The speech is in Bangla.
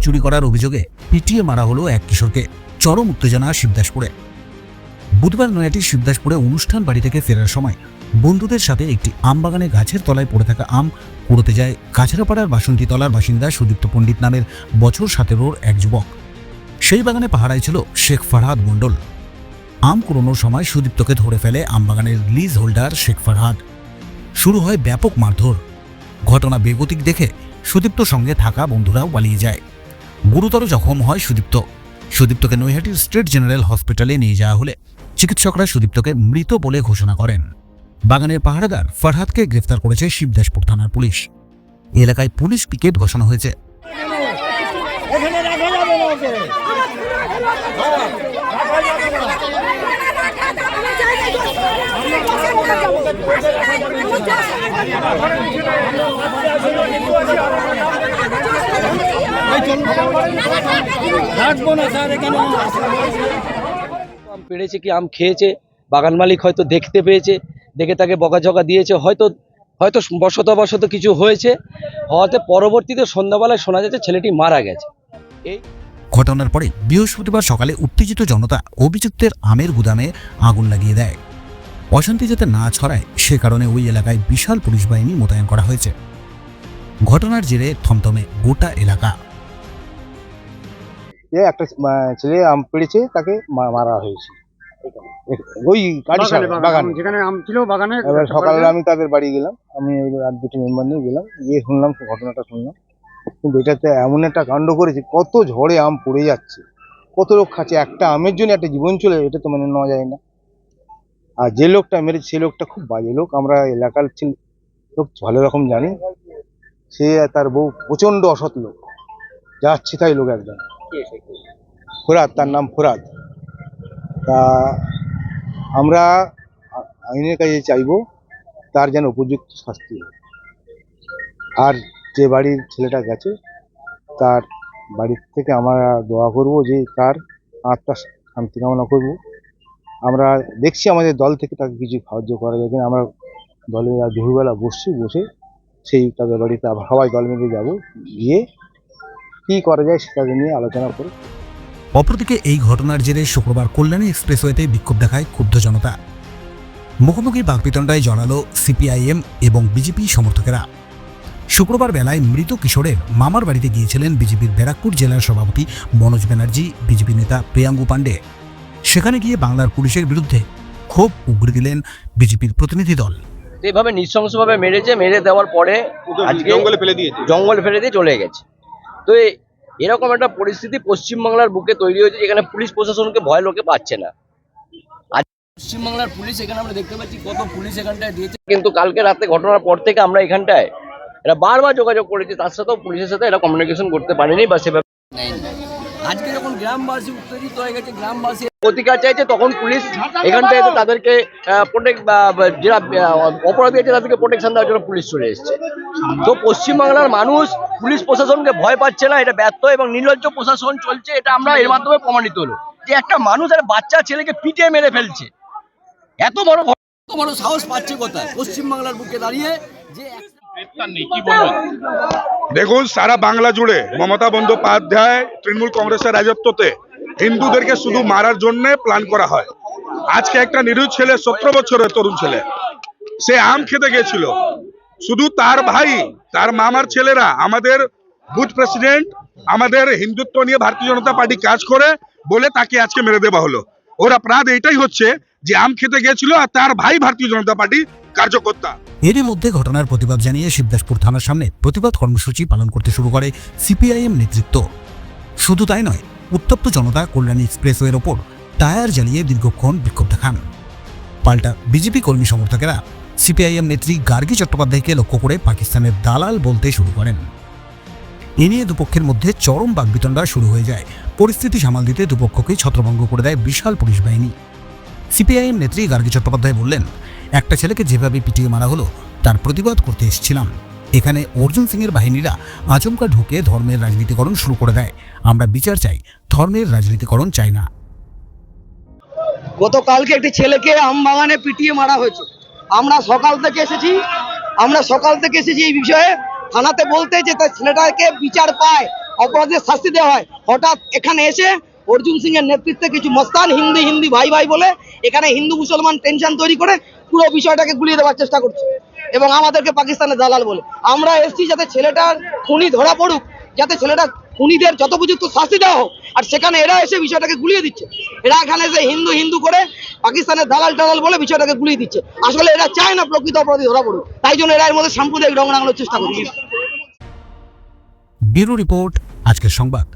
চুরি করার অভিযোগে পিটিয়ে মারা হলো এক কিশোরকে। চরম উত্তেজনা শিবদাসপুরে। বুধবার নয়াটি শিবদাসপুরে অনুষ্ঠান বাড়ি থেকে ফেরার সময় বন্ধুদের সাথে একটি আম বাগানে গাছের তলায় পড়ে থাকা আম কুড়োতে যায় কাছড়াপাড়ার বাসন্তীতলার বাসিন্দা সুদীপ্ত পণ্ডিত নামের বছর সতেরোর এক যুবক। সেই বাগানে পাহারায় ছিল শেখ ফারহাদ মণ্ডল। আম কুড়োনোর সময় সুদীপ্তকে ধরে ফেলে আমবাগানের লিজ হোল্ডার শেখ ফারহাদ। শুরু হয় ব্যাপক মারধর। ঘটনা বেগতিক দেখে সুদীপ্ত সঙ্গে থাকা বন্ধুরাও পালিয়ে যায়। গুরুতর জখম হয় সুদীপ্ত। সুদীপ্তকে নৈহাটির স্টেট জেনারেল হসপিটালে নিয়ে যাওয়া হলে চিকিৎসকরা সুদীপ্তকে মৃত বলে ঘোষণা করেন। বাগানের পাহারাদার ফরহাদকে গ্রেফতার করেছে শিবদাসপুর থানার পুলিশ। এলাকায় পুলিশ পিকেট ঘোষণা হয়েছে। এখানে রাখা যাবে না ওকে রাখব না স্যার এখানে আম পেড়েছে কি, আম খেয়েছে? বাগান মালিক হয়তো দেখতে পেয়েছে, দেখে তাকে বকাঝকা দিয়েছে, হয়তো হয়তো বশত বশত কিছু হয়েছে। হওয়াতে পরবর্তীতে সন্ধ্যাবেলায় শোনা যাচ্ছে ছেলেটি মারা গেছে। এই ঘটনার পরে বৃহস্পতিবার সকালে উত্তেজিত জনতা অভিযুক্তের আমের গুদামে আগুন লাগিয়ে দেয়। অশান্তি যাতে না ছড়ায়, সে কারণে ওই এলাকায় বিশাল পুলিশ বাহিনী মোতায়েন করা হয়েছে। ঘটনার জেরে থমথমে গোটা এলাকা যে একটা ছেলে আম পেড়েছে তাকে মারা হয়েছে। ওই গাড়ি বাগান যেখানে আম ছিল বাগানে এবার সকালে আমি তাদের বাড়ি গেলাম। আমি এবার আর দুটি মেম্বার নিয়ে গেলাম। গিয়ে শুনলাম ঘটনাটা শুনলাম। কিন্তু এটাতে এমন একটা কাণ্ড করেছে কত ঝড়ে আম পড়ে যাচ্ছে। কত লোক খাচ্ছে একটা আমের জন্য একটা জীবন চলে এটা তো মানে নেওয়া যায় না। আর যে লোকটা মেরেছে সে লোকটা খুব বাজে লোক। আমরা এলাকার ছিল লোক ভালো রকম জানি। সে তার বউ প্রচণ্ড অসৎ লোক। যাচ্ছে তাই লোক একদম ফোরাদ, তার নাম ফোরাদ। তা আমরা আইনের কাছে চাইব তার যেন উপযুক্ত শাস্তি আর যে বাড়ির ছেলেটা গেছে, তার বাড়ির থেকে আমরা দোয়া করব যে তার আত্মা শান্তি কামনা করব। আমরা দেখছি আমাদের দল থেকে তাকে কিছু সাহায্য করা যায় কিনা। আমরা দলে দুপুরবেলা বসছি, বসে সেই তাদের বাড়িতে আবার সবাই দল মিলে যাব। গিয়ে কী করা যায় সেটা নিয়ে আলোচনা করে। অপরদিকে এই ঘটনার জেরে শুক্রবার কল্যাণী এক্সপ্রেসওয়েতে বিক্ষোভ দেখায় ক্ষুব্ধ জনতা। মুখোমুখি বাকবিতণ্ডায় জড়ালো সিপিআইএম এবং বিজেপি সমর্থকেরা। শুক্রবার বেলায় মৃত কিশোরের মামার বাড়িতে গিয়েছিলেন বিজেপির ব্যারাকপুর জেলার সভাপতি মনোজ ব্যানার্জি বিজেপি নেতা প্রিয়াঙ্গু পাণ্ডে। সেখানে গিয়ে বাংলার পুলিশের বিরুদ্ধে ক্ষোভ উগড়ে দিলেন বিজেপির প্রতিনিধি দল। এইভাবে নৃশংসভাবে মেরেছে মেরে দেওয়ার পরে আজকে জঙ্গলে ফেলে দিয়েছে। জঙ্গল ফেলে দিয়ে চলে গেছে। তো এরকম একটা পরিস্থিতি পশ্চিমবাংলার বুকে তৈরি হয়েছে যেখানে পুলিশ প্রশাসনকে ভয় লোকে পাচ্ছে না পশ্চিমবাংলার পুলিশ এখানে আমরা দেখতে পাচ্ছি কত পুলিশ এখানটায় দিয়েছে কিন্তু কালকে রাতে ঘটনার পর থেকে আমরা এখানটায় এরা বারবার যোগাযোগ করেছি তার সাথেও পুলিশের সাথে এরা কমিউনিকেশন করতে পারেনি বা সেভাবে। আজকে যখন গ্রামবাসী উত্তেজিত হয়ে গেছে গ্রামবাসী চাইছে তখন পুলিশ এখানটায় এসে তাদেরকে প্রোটেক্ট যারা অপরাধী আছে তাদেরকে প্রোটেকশন দেওয়ার জন্য পুলিশ চলে এসেছে। তো পশ্চিমবাংলার মানুষ পুলিশ প্রশাসনকে ভয় পাচ্ছে না এটা ব্যর্থ এবং নির্লজ্জ প্রশাসন চলছে এটা আমরা এর মাধ্যমে প্রমাণিত হলো। যে একটা মানুষ আর বাচ্চা ছেলেকে পিটিয়ে মেরে ফেলছে। এত বড় বড় সাহস পাচ্ছে কোথায়? পশ্চিমবাংলার বুকে দাঁড়িয়ে যে দেখুন, সারা বাংলা জুড়ে মমতা বন্দ্যোপাধ্যায় তৃণমূল কংগ্রেসের রাজত্বতে হিন্দুদেরকে শুধু মারার জন্য প্ল্যান করা হয়। আজকে একটা নিরীহ ছেলে, সতেরো বছরের তরুণ ছেলে, সে আম খেতে গেছিল। শুধু তার ভাই, তার মামার ছেলেরা, আমাদের বুথ প্রেসিডেন্ট, আমাদের হিন্দুত্ব নিয়ে ভারতীয় জনতা পার্টি কাজ করে বলে তাকে আজকে মেরে দেওয়া হলো। ওর অপরাধ এটাই হচ্ছে যে আম খেতে গেছিল আর তার ভাই ভারতীয় জনতা পার্টি কার্যকর্তা। এরই মধ্যে ঘটনার প্রতিবাদ জানিয়ে শিবদাসপুর থানার সামনে প্রতিবাদ কর্মসূচি পালন করতে শুরু করে সিপিআইএম নেতৃত্ব। শুধু তাই নয়, উত্তপ্ত জনতা কল্যাণী এক্সপ্রেসওয়ের ওপর টায়ার জ্বালিয়ে দীর্ঘক্ষণ বিক্ষোভ দেখান। পাল্টা বিজেপি কর্মী সমর্থকেরা সিপিআইএম নেত্রী গার্গী চট্টোপাধ্যায়কে লক্ষ্য করে পাকিস্তানের দালাল বলতে শুরু করেন। এ নিয়ে দুপক্ষের মধ্যে চরম বাগবিতণ্ডা শুরু হয়ে যায়। পরিস্থিতি সামাল দিতে দুপক্ষকে ছত্রভঙ্গ করে দেয় বিশাল পুলিশ বাহিনী। সিপিআইএম নেত্রী গার্গী চট্টোপাধ্যায় বললেন, একটা ছেলেকে যেভাবে পিটিয়ে মারা হলো, তার প্রতিবাদ করতে এসেছিলাম। এখানে অর্জুন সিংয়ের বাহিনীরা আচমকা ঢুকে ধর্মের রাজনীতিকরণ শুরু করে দেয়। আমরা বিচার চাই, ধর্মের রাজনীতিকরণ চাই না। গতকালকে একটি ছেলেকে আম বাগানে পিটিয়ে মারা হয়েছে। আমরা সকাল থেকে এসেছি, আমরা সকাল থেকে এসেছি এই বিষয়ে। থানাতে বলতে যে তার ছেলেটাকে বিচার পায়, অপরাধের শাস্তি দেওয়া হয়। হঠাৎ এখানে এসে অর্জুন সিং এর নেতৃত্বে কিছু মস্তান হিন্দি হিন্দি ভাই ভাই বলে এখানে হিন্দু মুসলমান টেনশন তৈরি করে পুরো বিষয়টাকে গুলিয়ে দেওয়ার চেষ্টা করছে। এবং আমাদেরকে পাকিস্তানের দালাল বলে। আমরা এসছি যাতে ছেলেটার খুনি ধরা পড়ুক, যাতে ছেলেটা খুনিদের যথোপযুক্ত শাস্তি দেওয়া হোক। আর সেখানে এরা এসে বিষয়টাকে গুলিয়ে দিচ্ছে। এরা এখানে এসে হিন্দু হিন্দু করে পাকিস্তানের দালাল টালাল বলে বিষয়টাকে গুলিয়ে দিচ্ছে। আসলে এরা চায় না প্রকৃত অপরাধী ধরা পড়ুক। তাই জন্য এরা এর মধ্যে সাম্প্রদায়িক রং রাঙানোর চেষ্টা করছে। ব্যুরো রিপোর্ট, আজকের সংবাদ।